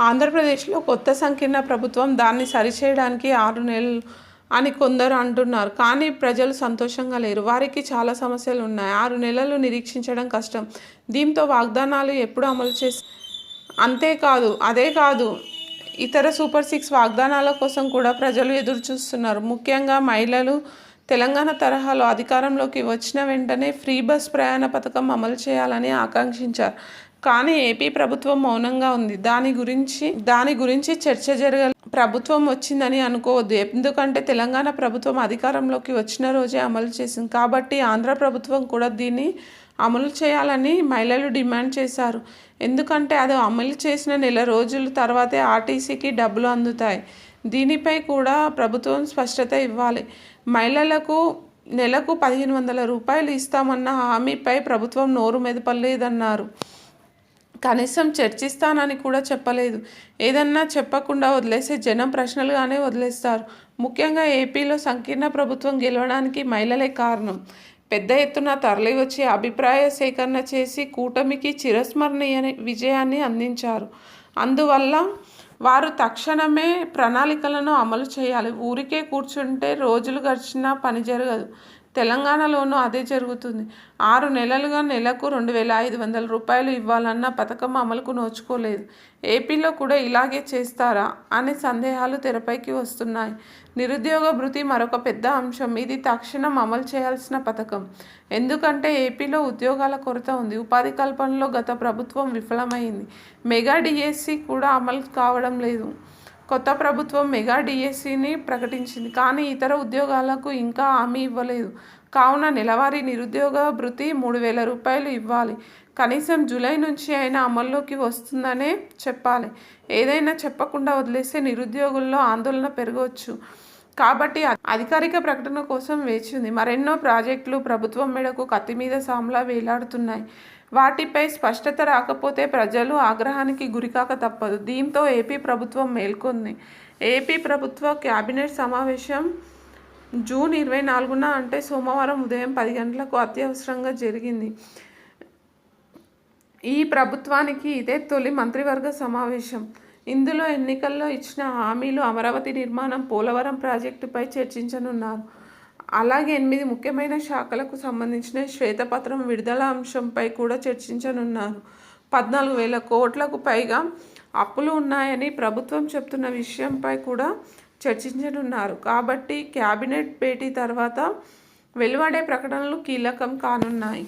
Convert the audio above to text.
ఆంధ్రప్రదేశ్లో కొత్త సంకీర్ణ ప్రభుత్వం దాన్ని సరిచేయడానికి ఆరు నెలలు అని కొందరు అంటున్నారు. కానీ ప్రజలు సంతోషంగా లేరు. వారికి చాలా సమస్యలు ఉన్నాయి. ఆరు నెలలు నిరీక్షించడం కష్టం. దీంతో వాగ్దానాలు ఎప్పుడు అమలు చేసి అంతేకాదు అదే కాదు ఇతర సూపర్ సిక్స్ వాగ్దానాల కోసం కూడా ప్రజలు ఎదురు చూస్తున్నారు ముఖ్యంగా మహిళలు తెలంగాణ తరహాలో అధికారంలోకి వచ్చిన వెంటనే ఫ్రీ బస్ ప్రయాణ పథకం అమలు చేయాలని ఆకాంక్షించారు. కానీ ఏపీ ప్రభుత్వం మౌనంగా ఉంది. దాని గురించి దాని గురించి చర్చ జరగ ప్రభుత్వం వచ్చిందని అనుకోవద్దు. ఎందుకంటే తెలంగాణ ప్రభుత్వం అధికారంలోకి వచ్చిన రోజే అమలు చేసింది. కాబట్టి ఆంధ్ర ప్రభుత్వం కూడా దీన్ని అమలు చేయాలని మహిళలు డిమాండ్ చేశారు. ఎందుకంటే అది అమలు చేసిన నెల రోజుల తర్వాతే ఆర్టీసీకి డబ్బులు అందుతాయి. దీనిపై కూడా ప్రభుత్వం స్పష్టత ఇవ్వాలి. మహిళలకు నెలకు పదిహేను వందల రూపాయలు ఇస్తామన్న హామీపై ప్రభుత్వం నోరు మెదపలేదన్నారు. కనీసం చర్చిస్తానని కూడా చెప్పలేదు. ఏదన్నా చెప్పకుండా వదిలేస్తే జనం ప్రశ్నలుగానే వదిలేస్తారు. ముఖ్యంగా ఏపీలో సంకీర్ణ ప్రభుత్వం గెలవడానికి మహిళలే కారణం. పెద్ద ఎత్తున తరలివచ్చి అభిప్రాయ సేకరణ చేసి కూటమికి చిరస్మరణీయ విజయాన్ని అందించారు. అందువల్ల వారు తక్షణమే ప్రణాళికలను అమలు చేయాలి. ఊరికే కూర్చుంటే రోజులు గడిచినా పని జరగదు. తెలంగాణలోనూ అదే జరుగుతుంది. ఆరు నెలలుగా నెలకు రెండు వేల ఐదు వందల రూపాయలు ఇవ్వాలన్న పథకం అమలుకు నోచుకోలేదు. ఏపీలో కూడా ఇలాగే చేస్తారా అనే సందేహాలు తెరపైకి వస్తున్నాయి. నిరుద్యోగ భృతి మరొక పెద్ద అంశం. ఇది తక్షణం అమలు చేయాల్సిన పథకం. ఎందుకంటే ఏపీలో ఉద్యోగాల కొరత ఉంది. ఉపాధి కల్పనలో గత ప్రభుత్వం విఫలమైంది. మెగా డిఎస్సి కూడా అమలు కావడం లేదు. కొత్త ప్రభుత్వం మెగా డిఎస్సిని ప్రకటించింది కానీ ఇతర ఉద్యోగాలకు ఇంకా హామీ ఇవ్వలేదు. కావున నెలవారీ నిరుద్యోగ భృతి మూడు వేల రూపాయలు ఇవ్వాలి. కనీసం జూలై నుంచి అయినా అమల్లోకి వస్తుందనే చెప్పాలి. ఏదైనా చెప్పకుండా వదిలేస్తే నిరుద్యోగుల్లో ఆందోళన పెరగవచ్చు. కాబట్టి అధికారిక ప్రకటన కోసం వేచింది మరెన్నో ప్రాజెక్టులు ప్రభుత్వం మేడకు కత్తి మీద సామ్లా వేలాడుతున్నాయి. వాటిపై స్పష్టత రాకపోతే ప్రజలు ఆగ్రహానికి గురికాక తప్పదు. దీంతో ఏపీ ప్రభుత్వం మేల్కొంది. ఏపీ ప్రభుత్వ క్యాబినెట్ సమావేశం జూన్ ఇరవై నాలుగున అంటే సోమవారం ఉదయం పది గంటలకు అత్యవసరంగా జరిగింది. ఈ ప్రభుత్వానికి ఇదే తొలి మంత్రివర్గ సమావేశం. ఇందులో ఎన్నికల్లో ఇచ్చిన హామీలు అమరావతి నిర్మాణం పోలవరం ప్రాజెక్టుపై చర్చించనున్నారు. అలాగే ఎనిమిది ముఖ్యమైన శాఖలకు సంబంధించిన శ్వేతపత్రం విడుదల అంశంపై కూడా చర్చించనున్నారు పద్నాలుగు వేల కోట్లకు పైగా అప్పులు ఉన్నాయని ప్రభుత్వం చెప్తున్న విషయంపై కూడా చర్చించనున్నారు. కాబట్టి క్యాబినెట్ భేటీ తర్వాత వెలువడే ప్రకటనలు కీలకం కానున్నాయి.